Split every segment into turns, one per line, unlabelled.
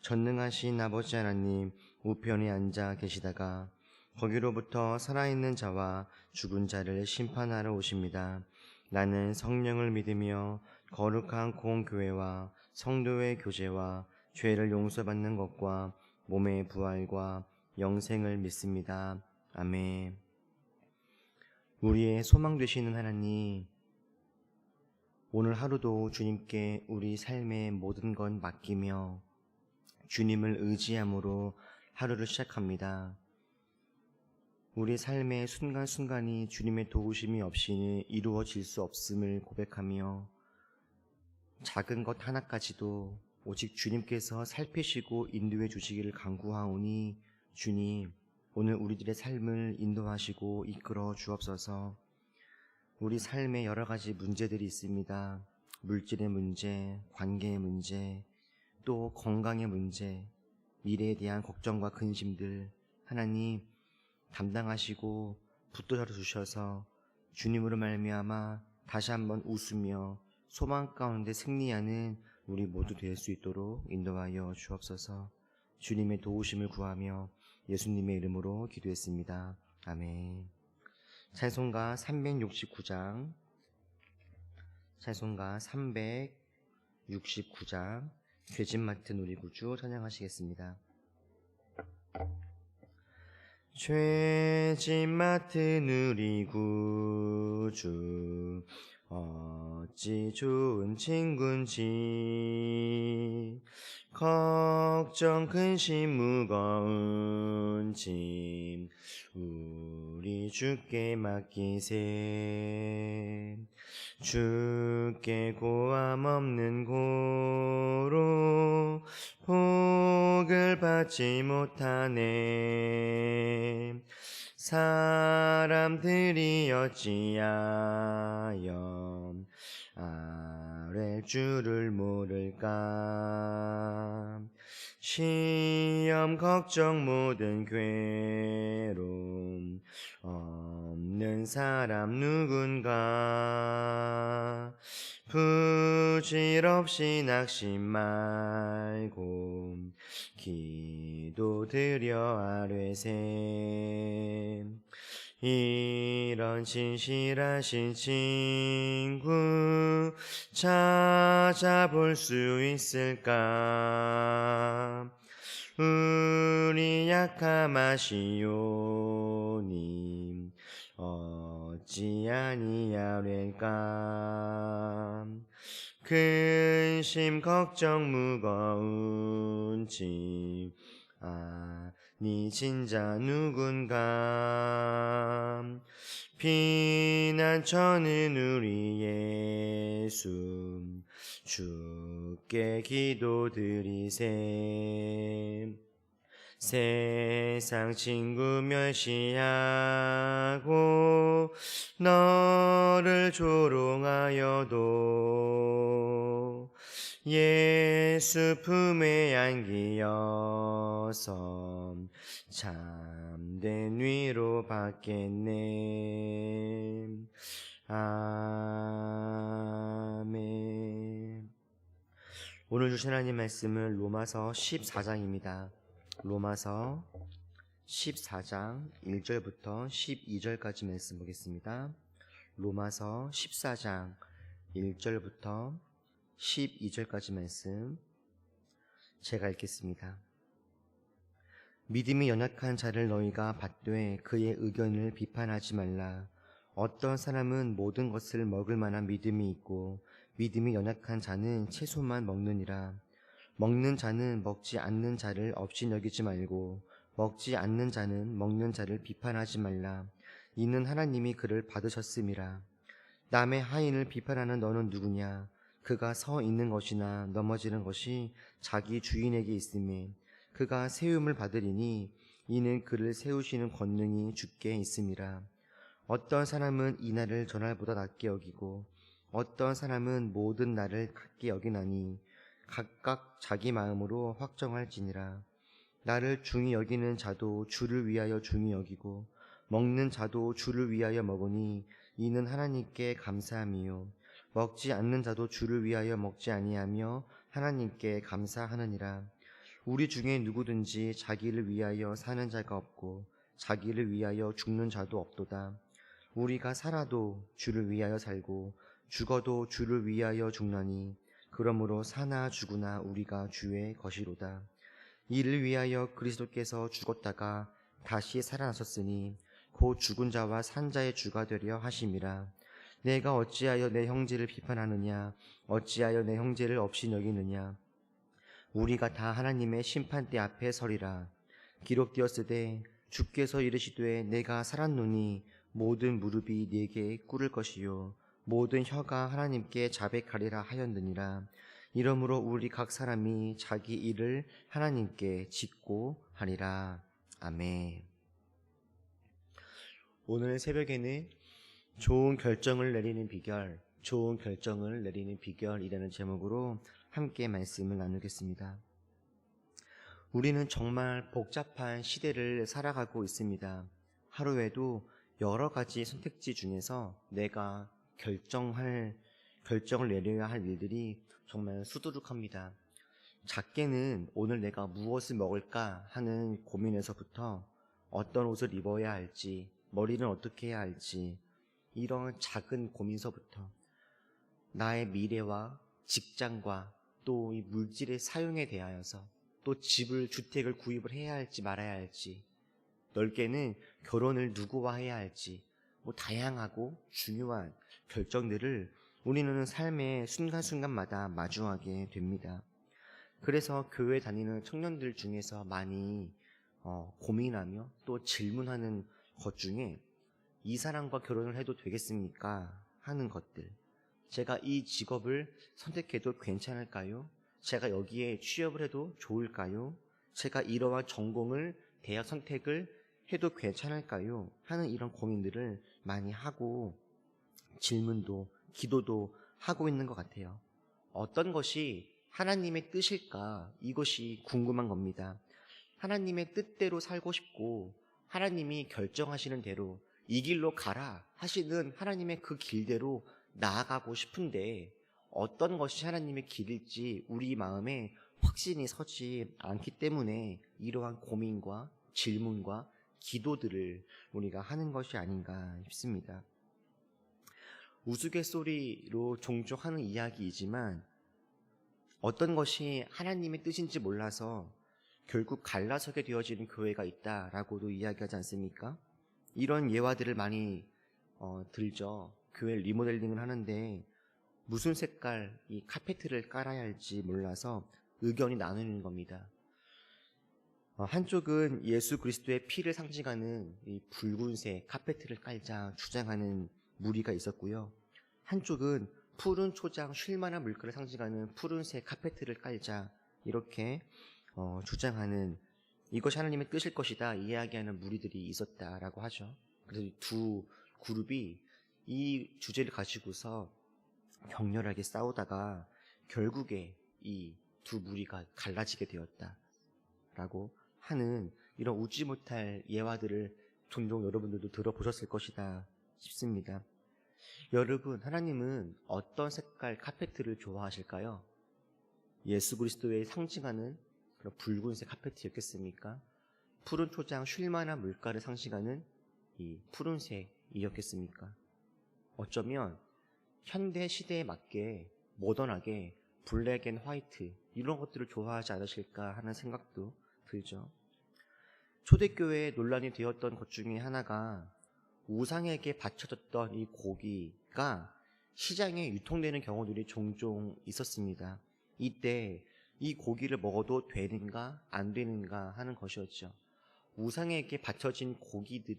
전능하신 아버지 하나님 우편에 앉아 계시다가 거기로부터 살아있는 자와 죽은 자를 심판하러 오십니다. 나는 성령을 믿으며 거룩한 공교회와 성도의 교제와 죄를 용서받는 것과 몸의 부활과 영생을 믿습니다. 아멘. 우리의 소망 되시는 하나님, 오늘 하루도 주님께 우리 삶의 모든 것 맡기며 주님을 의지함으로 하루를 시작합니다. 우리 삶의 순간순간이 주님의 도우심이 없이 이루어질 수 없음을 고백하며 작은 것 하나까지도 오직 주님께서 살피시고 인도해 주시기를 간구하오니 주님 오늘 우리들의 삶을 인도하시고 이끌어 주옵소서 우리 삶에 여러 가지 문제들이 있습니다. 물질의 문제, 관계의 문제, 또 건강의 문제, 미래에 대한 걱정과 근심들 하나님 담당하시고 붙들어 주셔서 주님으로 말미암아 다시 한번 웃으며 소망 가운데 승리하는 우리 모두 될 수 있도록 인도하여 주옵소서. 주님의 도우심을 구하며 예수님의 이름으로 기도했습니다. 아멘. 찬송가 369장 찬송가 369장 죄짐 맡은 우리 구주 찬양하시겠습니다. 죄짐 맡은 우리 구주 어찌 좋은 친군지. 걱정 근심 무거운 짐. 우리 주께 맡기세. 주께 고함 없는 고로 복을 받지 못하네. 사람들이 어찌하여 아랠 줄을 모를까? 시험 걱정 모든 괴로움 없는 사람 누군가? 부질없이 낙심 말고 기도 드려 아뢰세 이런 진실하신 친구 찾아볼 수 있을까? 우리 약함하시오님. 어찌 아니하될까? 근심 걱정 무거운 짐 아 니 진짜 누군가. 피난처는 우리 예수. 주께 기도드리세. 세상 친구 멸시하고 너를 조롱하여도 예수 품에 안기어서 참된 위로 받겠네 아멘 오늘 주신 하나님 말씀은 로마서 14장입니다. 로마서 14장 1절부터 12절까지 말씀 보겠습니다. 로마서 14장 1절부터 12절까지 말씀 제가 읽겠습니다. 믿음이 연약한 자를 너희가 받되 그의 의견을 비판하지 말라. 어떤 사람은 모든 것을 먹을 만한 믿음이 있고 믿음이 연약한 자는 채소만 먹느니라. 먹는 자는 먹지 않는 자를 없이 여기지 말고 먹지 않는 자는 먹는 자를 비판하지 말라. 이는 하나님이 그를 받으셨음이라. 남의 하인을 비판하는 너는 누구냐? 그가 서 있는 것이나 넘어지는 것이 자기 주인에게 있음에 그가 세움을 받으리니 이는 그를 세우시는 권능이 주께 있음이라. 어떤 사람은 이 날을 전날보다 낮게 여기고 어떤 사람은 모든 날을 같게 여기나니 각각 자기 마음으로 확정할지니라. 나를 중히 여기는 자도 주를 위하여 중히 여기고 먹는 자도 주를 위하여 먹으니 이는 하나님께 감사함이요 먹지 않는 자도 주를 위하여 먹지 아니하며 하나님께 감사하느니라. 우리 중에 누구든지 자기를 위하여 사는 자가 없고 자기를 위하여 죽는 자도 없도다. 우리가 살아도 주를 위하여 살고 죽어도 주를 위하여 죽나니 그러므로 사나 죽으나 우리가 주의 것이로다. 이를 위하여 그리스도께서 죽었다가 다시 살아나셨으니 곧 죽은 자와 산 자의 주가 되려 하심이라. 내가 어찌하여 내 형제를 비판하느냐? 어찌하여 내 형제를 없이 여기느냐? 우리가 다 하나님의 심판대 앞에 서리라. 기록되었으되 주께서 이르시되 내가 살았노니 모든 무릎이 네게 꿇을 것이요 모든 혀가 하나님께 자백하리라 하였느니라. 이러므로 우리 각 사람이 자기 일을 하나님께 짓고 하리라. 아멘. 오늘 새벽에는 좋은 결정을 내리는 비결, 좋은 결정을 내리는 비결이라는 제목으로 함께 말씀을 나누겠습니다. 우리는 정말 복잡한 시대를 살아가고 있습니다. 하루에도 여러 가지 선택지 중에서 내가 결정할, 결정을 내려야 할 일들이 정말 수두룩합니다. 작게는 오늘 내가 무엇을 먹을까 하는 고민에서부터 어떤 옷을 입어야 할지, 머리는 어떻게 해야 할지, 이런 작은 고민서부터 나의 미래와 직장과 또 이 물질의 사용에 대하여서 또 집을, 주택을 구입을 해야 할지 말아야 할지, 넓게는 결혼을 누구와 해야 할지, 뭐 다양하고 중요한 결정들을 우리는 삶의 순간순간마다 마주하게 됩니다. 그래서 교회 다니는 청년들 중에서 많이 어, 고민하며 또 질문하는 것 중에 이 사람과 결혼을 해도 되겠습니까? 하는 것들. 제가 이 직업을 선택해도 괜찮을까요? 제가 여기에 취업을 해도 좋을까요? 제가 이러한 전공을 대학 선택을 해도 괜찮을까요? 하는 이런 고민들을 많이 하고 질문도 기도도 하고 있는 것 같아요. 어떤 것이 하나님의 뜻일까? 이것이 궁금한 겁니다. 하나님의 뜻대로 살고 싶고 하나님이 결정하시는 대로 이 길로 가라 하시는 하나님의 그 길대로 나아가고 싶은데 어떤 것이 하나님의 길일지 우리 마음에 확신이 서지 않기 때문에 이러한 고민과 질문과 기도들을 우리가 하는 것이 아닌가 싶습니다. 우스갯소리로 종종 하는 이야기이지만 어떤 것이 하나님의 뜻인지 몰라서 결국 갈라서게 되어지는 교회가 있다라고도 이야기하지 않습니까? 이런 예화들을 많이 어, 들죠. 교회 리모델링을 하는데 무슨 색깔 이 카페트를 깔아야 할지 몰라서 의견이 나누는 겁니다. 어, 한쪽은 예수 그리스도의 피를 상징하는 이 붉은색 카페트를 깔자 주장하는 무리가 있었고요. 한쪽은 푸른 초장 쉴만한 물결을 상징하는 푸른색 카페트를 깔자 이렇게 어, 주장하는 이것이 하나님의 뜻일 것이다 이야기하는 무리들이 있었다라고 하죠. 그래서 이두 그룹이 이 주제를 가지고서 격렬하게 싸우다가 결국에 이 두 무리가 갈라지게 되었다라고 하는 이런 웃지 못할 예화들을 종종 여러분들도 들어보셨을 것이다 싶습니다. 여러분, 하나님은 어떤 색깔 카페트를 좋아하실까요? 예수 그리스도의 상징하는 그런 붉은색 카페트였겠습니까? 푸른 초장 쉴만한 물가를 상징하는 이 푸른색이었겠습니까? 어쩌면 현대 시대에 맞게 모던하게 블랙 앤 화이트 이런 것들을 좋아하지 않으실까 하는 생각도 들죠. 초대교회에 논란이 되었던 것 중에 하나가 우상에게 바쳐졌던 이 고기가 시장에 유통되는 경우들이 종종 있었습니다. 이때 이 고기를 먹어도 되는가 안 되는가 하는 것이었죠. 우상에게 바쳐진 고기들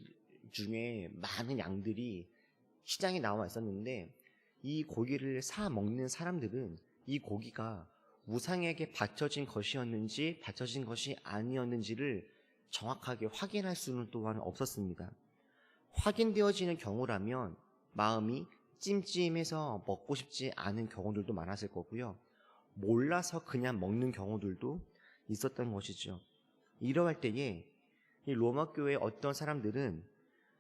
중에 많은 양들이 시장에 나와 있었는데 이 고기를 사 먹는 사람들은 이 고기가 우상에게 바쳐진 것이었는지 바쳐진 것이 아니었는지를 정확하게 확인할 수는 또한 없었습니다. 확인되어지는 경우라면 마음이 찜찜해서 먹고 싶지 않은 경우들도 많았을 거고요. 몰라서 그냥 먹는 경우들도 있었던 것이죠. 이러할 때에 이 로마 교회 어떤 사람들은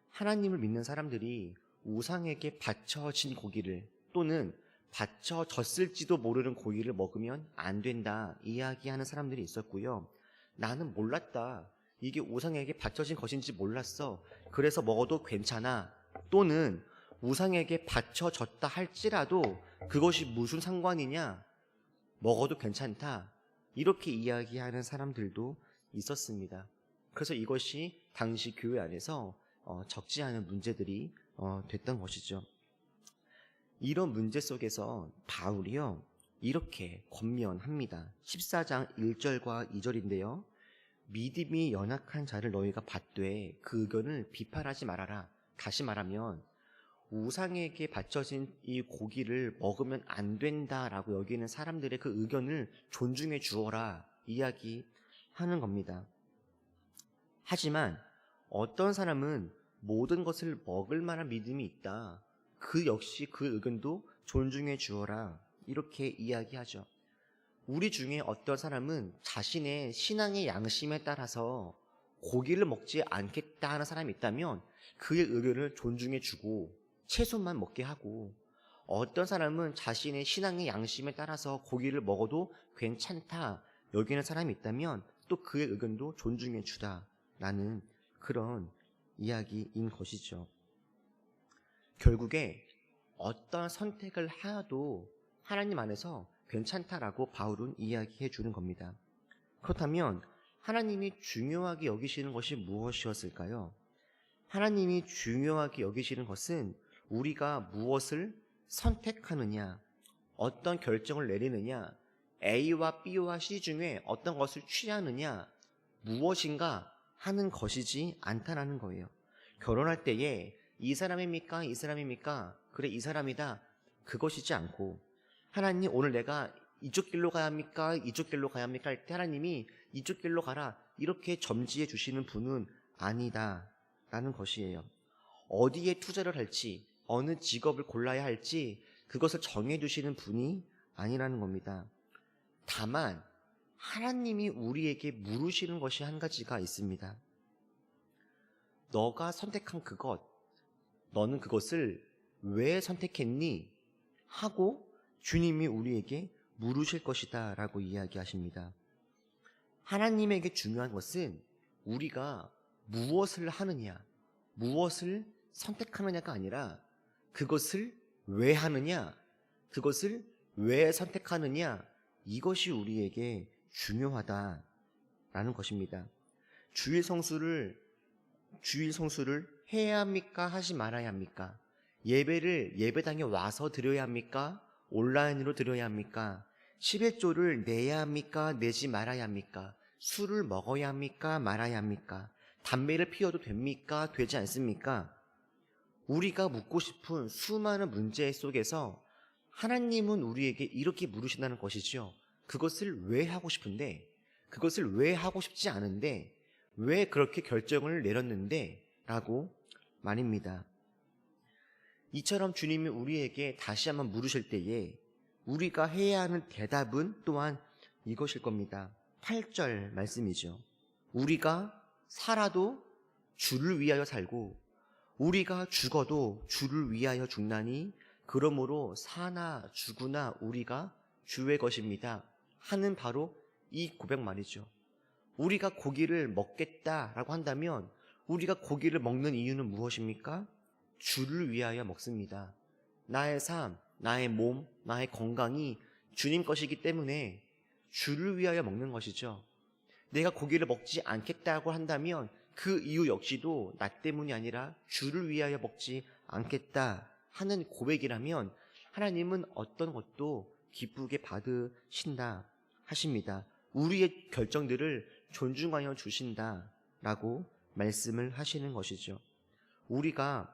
하나님을 믿는 사람들이 우상에게 바쳐진 고기를 또는 바쳐졌을지도 모르는 고기를 먹으면 안 된다 이야기하는 사람들이 있었고요. 나는 몰랐다. 이게 우상에게 바쳐진 것인지 몰랐어. 그래서 먹어도 괜찮아. 또는 우상에게 바쳐졌다 할지라도 그것이 무슨 상관이냐? 먹어도 괜찮다. 이렇게 이야기하는 사람들도 있었습니다. 그래서 이것이 당시 교회 안에서 어, 적지 않은 문제들이 어, 됐던 것이죠. 이런 문제 속에서 바울이요, 이렇게 권면합니다. 14장 1절과 2절인데요. 믿음이 연약한 자를 너희가 받되 그 의견을 비판하지 말아라. 다시 말하면 우상에게 바쳐진 이 고기를 먹으면 안 된다라고 여기는 사람들의 그 의견을 존중해 주어라 이야기하는 겁니다. 하지만 어떤 사람은 모든 것을 먹을 만한 믿음이 있다. 그 역시 그 의견도 존중해 주어라. 이렇게 이야기하죠. 우리 중에 어떤 사람은 자신의 신앙의 양심에 따라서 고기를 먹지 않겠다 하는 사람이 있다면 그의 의견을 존중해 주고 채소만 먹게 하고 어떤 사람은 자신의 신앙의 양심에 따라서 고기를 먹어도 괜찮다 여기는 사람이 있다면 또 그의 의견도 존중해 주다 라는 그런 이야기인 것이죠. 결국에 어떤 선택을 하여도 하나님 안에서 괜찮다라고 바울은 이야기해 주는 겁니다. 그렇다면 하나님이 중요하게 여기시는 것이 무엇이었을까요? 하나님이 중요하게 여기시는 것은 우리가 무엇을 선택하느냐, 어떤 결정을 내리느냐, A와 B와 C 중에 어떤 것을 취하느냐, 무엇인가 하는 것이지 않다라는 거예요. 결혼할 때에 이 사람입니까? 이 사람입니까? 그래, 이 사람이다. 그것이지 않고, 하나님 오늘 내가 이쪽 길로 가야 합니까? 이쪽 길로 가야 합니까? 할 때 하나님이 이쪽 길로 가라. 이렇게 점지해 주시는 분은 아니다. 라는 것이에요. 어디에 투자를 할지, 어느 직업을 골라야 할지, 그것을 정해 두시는 분이 아니라는 겁니다. 다만, 하나님이 우리에게 물으시는 것이 한 가지가 있습니다. 너가 선택한 그것, 너는 그것을 왜 선택했니? 하고 주님이 우리에게 물으실 것이다 라고 이야기하십니다. 하나님에게 중요한 것은 우리가 무엇을 하느냐, 무엇을 선택하느냐가 아니라 그것을 왜 하느냐, 그것을 왜 선택하느냐, 이것이 우리에게 중요하다라는 것입니다. 주일 성수를 주일 성수를 해야 합니까? 하지 말아야 합니까? 예배를 예배당에 와서 드려야 합니까? 온라인으로 드려야 합니까? 11조를 내야 합니까? 내지 말아야 합니까? 술을 먹어야 합니까? 말아야 합니까? 담배를 피워도 됩니까? 되지 않습니까? 우리가 묻고 싶은 수많은 문제 속에서 하나님은 우리에게 이렇게 물으신다는 것이죠. 그것을 왜 하고 싶은데, 그것을 왜 하고 싶지 않은데, 왜 그렇게 결정을 내렸는데, 라고 말입니다. 이처럼 주님이 우리에게 다시 한번 물으실 때에 우리가 해야 하는 대답은 또한 이것일 겁니다. 8절 말씀이죠. 우리가 살아도 주를 위하여 살고 우리가 죽어도 주를 위하여 죽나니 그러므로 사나 죽으나 우리가 주의 것입니다. 하는 바로 이 고백 말이죠. 우리가 고기를 먹겠다라고 한다면 우리가 고기를 먹는 이유는 무엇입니까? 주를 위하여 먹습니다. 나의 삶, 나의 몸, 나의 건강이 주님 것이기 때문에 주를 위하여 먹는 것이죠. 내가 고기를 먹지 않겠다고 한다면 그 이유 역시도 나 때문이 아니라 주를 위하여 먹지 않겠다 하는 고백이라면 하나님은 어떤 것도 기쁘게 받으신다 하십니다. 우리의 결정들을 존중하여 주신다 라고 말씀을 하시는 것이죠. 우리가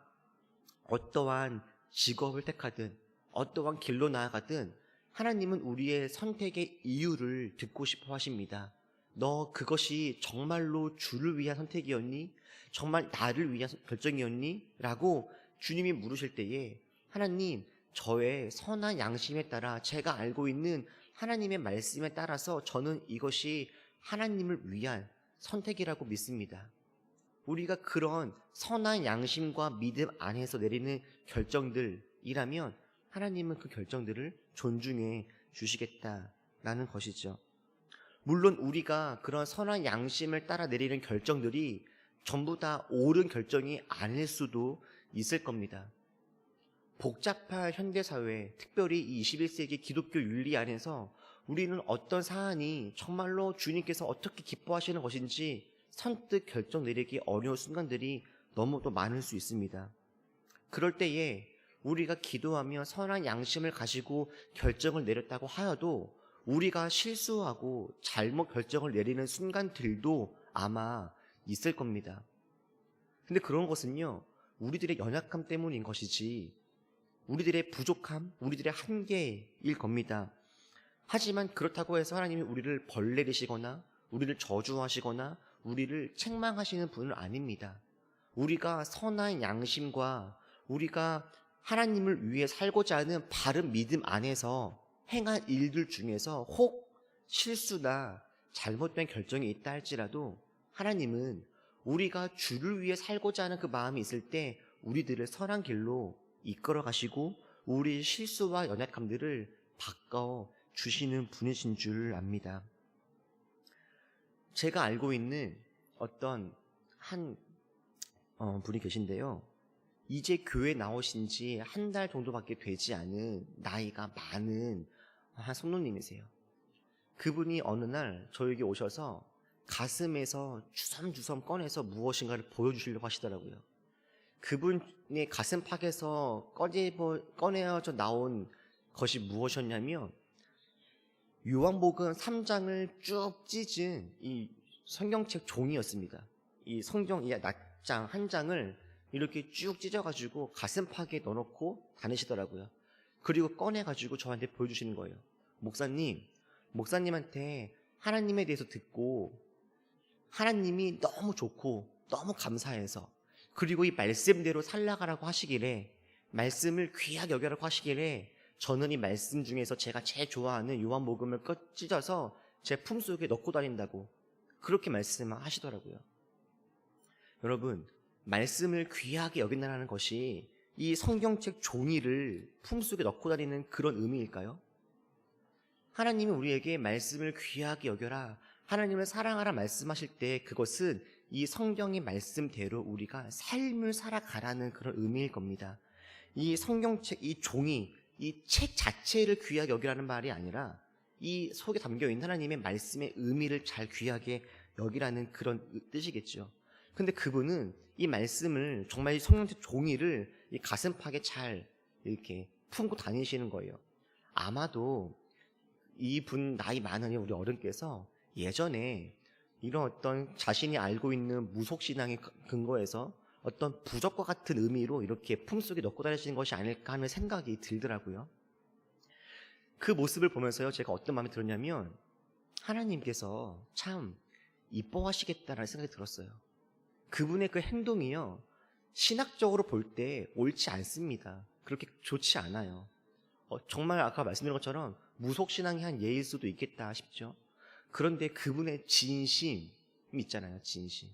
어떠한 직업을 택하든 어떠한 길로 나아가든 하나님은 우리의 선택의 이유를 듣고 싶어 하십니다. 너 그것이 정말로 주를 위한 선택이었니? 정말 나를 위한 결정이었니? 라고 주님이 물으실 때에 하나님, 저의 선한 양심에 따라 제가 알고 있는 하나님의 말씀에 따라서 저는 이것이 하나님을 위한 선택이라고 믿습니다. 우리가 그런 선한 양심과 믿음 안에서 내리는 결정들이라면 하나님은 그 결정들을 존중해 주시겠다라는 것이죠. 물론 우리가 그런 선한 양심을 따라 내리는 결정들이 전부 다 옳은 결정이 아닐 수도 있을 겁니다. 복잡한 현대사회, 특별히 이 21세기 기독교 윤리 안에서 우리는 어떤 사안이 정말로 주님께서 어떻게 기뻐하시는 것인지 선뜻 결정 내리기 어려운 순간들이 너무도 많을 수 있습니다. 그럴 때에 우리가 기도하며 선한 양심을 가지고 결정을 내렸다고 하여도 우리가 실수하고 잘못 결정을 내리는 순간들도 아마 있을 겁니다. 근데 그런 것은요, 우리들의 연약함 때문인 것이지, 우리들의 부족함, 우리들의 한계일 겁니다. 하지만 그렇다고 해서 하나님이 우리를 벌내리시거나, 우리를 저주하시거나, 우리를 책망하시는 분은 아닙니다. 우리가 선한 양심과 우리가 하나님을 위해 살고자 하는 바른 믿음 안에서 행한 일들 중에서 혹 실수나 잘못된 결정이 있다 할지라도 하나님은 우리가 주를 위해 살고자 하는 그 마음이 있을 때 우리들을 선한 길로 이끌어 가시고 우리의 실수와 연약함들을 바꿔 주시는 분이신 줄 압니다. 제가 알고 있는 어떤 한 어, 분이 계신데요. 이제 교회 나오신 지 한 달 정도밖에 되지 않은 나이가 많은 한 손노님이세요. 그분이 어느 날 저에게 오셔서 가슴에서 주섬주섬 꺼내서 무엇인가를 보여주시려고 하시더라고요. 그분의 가슴팍에서 꺼내, 꺼내어져 나온 것이 무엇이었냐면 요한복음 3장을 쭉 찢은 이 성경책 종이었습니다. 이 성경 이 낱장 한 장을 이렇게 쭉 찢어가지고 가슴팍에 넣어놓고 다니시더라고요. 그리고 꺼내가지고 저한테 보여주시는 거예요. 목사님, 목사님한테 하나님에 대해서 듣고 하나님이 너무 좋고 너무 감사해서 그리고 이 말씀대로 살라가라고 하시길래 말씀을 귀하게 여겨라고 하시길래 저는 이 말씀 중에서 제가 제일 좋아하는 요한복음을 끝 찢어서 제 품속에 넣고 다닌다고 그렇게 말씀하시더라고요. 여러분, 말씀을 귀하게 여긴다는 것이 이 성경책 종이를 품속에 넣고 다니는 그런 의미일까요? 하나님이 우리에게 말씀을 귀하게 여겨라, 하나님을 사랑하라 말씀하실 때 그것은 이 성경의 말씀대로 우리가 삶을 살아가라는 그런 의미일 겁니다. 이 성경책, 이 종이, 이 책 자체를 귀하게 여기라는 말이 아니라 이 속에 담겨 있는 하나님의 말씀의 의미를 잘 귀하게 여기라는 그런 뜻이겠죠. 근데 그분은 이 말씀을 정말 이 성령책 종이를 이 가슴팍에 잘 이렇게 품고 다니시는 거예요. 아마도 이분 나이 많은 우리 어른께서 예전에 이런 어떤 자신이 알고 있는 무속신앙의 근거에서 어떤 부적과 같은 의미로 이렇게 품속에 넣고 다니시는 것이 아닐까 하는 생각이 들더라고요. 그 모습을 보면서요, 제가 어떤 마음이 들었냐면, 하나님께서 참 이뻐하시겠다라는 생각이 들었어요. 그분의 그 행동이요, 신학적으로 볼 때 옳지 않습니다. 그렇게 좋지 않아요. 어, 정말 아까 말씀드린 것처럼 무속신앙이 한 예일 수도 있겠다 싶죠. 그런데 그분의 진심 있잖아요, 진심.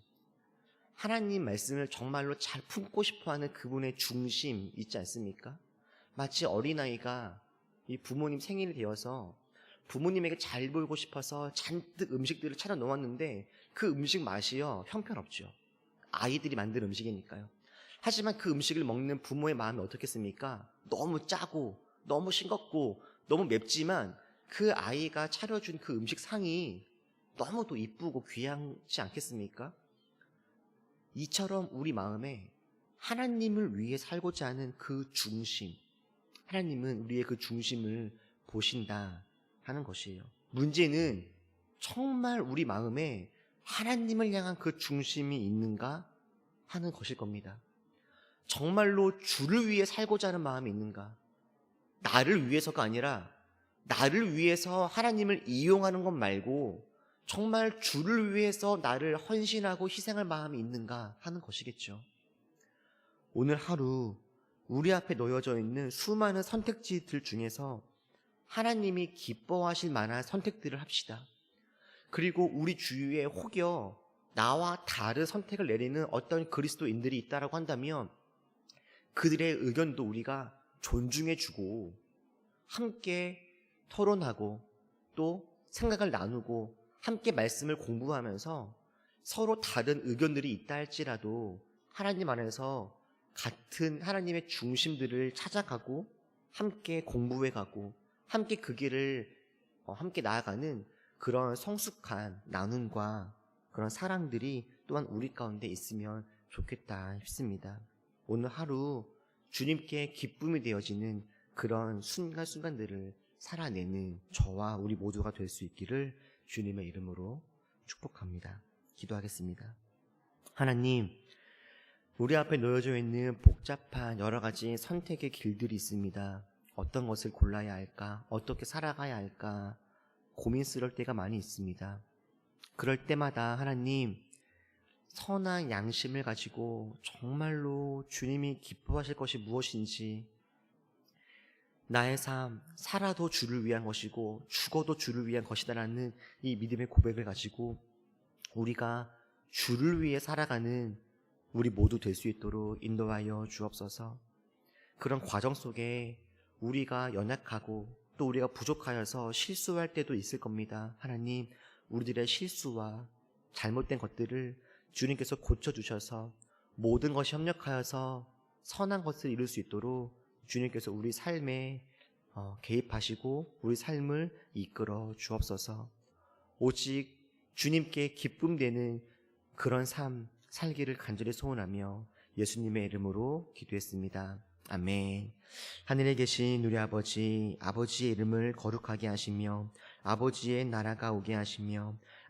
하나님 말씀을 정말로 잘 품고 싶어 하는 그분의 중심 있지 않습니까? 마치 어린아이가 이 부모님 생일이 되어서 부모님에게 잘 보이고 싶어서 잔뜩 음식들을 차려 놓았는데 그 음식 맛이요, 형편없죠. 아이들이 만든 음식이니까요. 하지만 그 음식을 먹는 부모의 마음이 어떻겠습니까? 너무 짜고, 너무 싱겁고, 너무 맵지만 그 아이가 차려준 그 음식 상이 너무도 이쁘고 귀하지 않겠습니까? 이처럼 우리 마음에 하나님을 위해 살고자 하는 그 중심, 하나님은 우리의 그 중심을 보신다 하는 것이에요. 문제는 정말 우리 마음에 하나님을 향한 그 중심이 있는가 하는 것일 겁니다. 정말로 주를 위해 살고자 하는 마음이 있는가? 나를 위해서가 아니라 나를 위해서 하나님을 이용하는 것 말고 정말 주를 위해서 나를 헌신하고 희생할 마음이 있는가 하는 것이겠죠. 오늘 하루 우리 앞에 놓여져 있는 수많은 선택지들 중에서 하나님이 기뻐하실 만한 선택들을 합시다. 그리고 우리 주위에 혹여 나와 다른 선택을 내리는 어떤 그리스도인들이 있다라고 한다면 그들의 의견도 우리가 존중해주고 함께 토론하고 또 생각을 나누고 함께 말씀을 공부하면서 서로 다른 의견들이 있다 할지라도 하나님 안에서 같은 하나님의 중심들을 찾아가고 함께 공부해 가고 함께 그 길을 어, 함께 나아가는 그런 성숙한 나눔과 그런 사랑들이 또한 우리 가운데 있으면 좋겠다 싶습니다. 오늘 하루 주님께 기쁨이 되어지는 그런 순간순간들을 살아내는 저와 우리 모두가 될 수 있기를 주님의 이름으로 축복합니다. 기도하겠습니다. 하나님, 우리 앞에 놓여져 있는 복잡한 여러 가지 선택의 길들이 있습니다. 어떤 것을 골라야 할까? 어떻게 살아가야 할까? 고민스러울 때가 많이 있습니다. 그럴 때마다 하나님, 선한 양심을 가지고 정말로 주님이 기뻐하실 것이 무엇인지 나의 삶, 살아도 주를 위한 것이고 죽어도 주를 위한 것이다라는 이 믿음의 고백을 가지고 우리가 주를 위해 살아가는 우리 모두 될 수 있도록 인도하여 주옵소서. 그런 과정 속에 우리가 연약하고 또 우리가 부족하여서 실수할 때도 있을 겁니다. 하나님, 우리들의 실수와 잘못된 것들을 주님께서 고쳐주셔서 모든 것이 협력하여서 선한 것을 이룰 수 있도록 주님께서 우리 삶에 어, 개입하시고 우리 삶을 이끌어 주옵소서. 오직 주님께 기쁨 되는 그런 삶 살기를 간절히 소원하며 예수님의 이름으로 기도했습니다. 아멘. 하늘에 계신 우리 아버지, 아버지의 이름을 거룩하게 하시며 아버지의 나라가 오게 하시며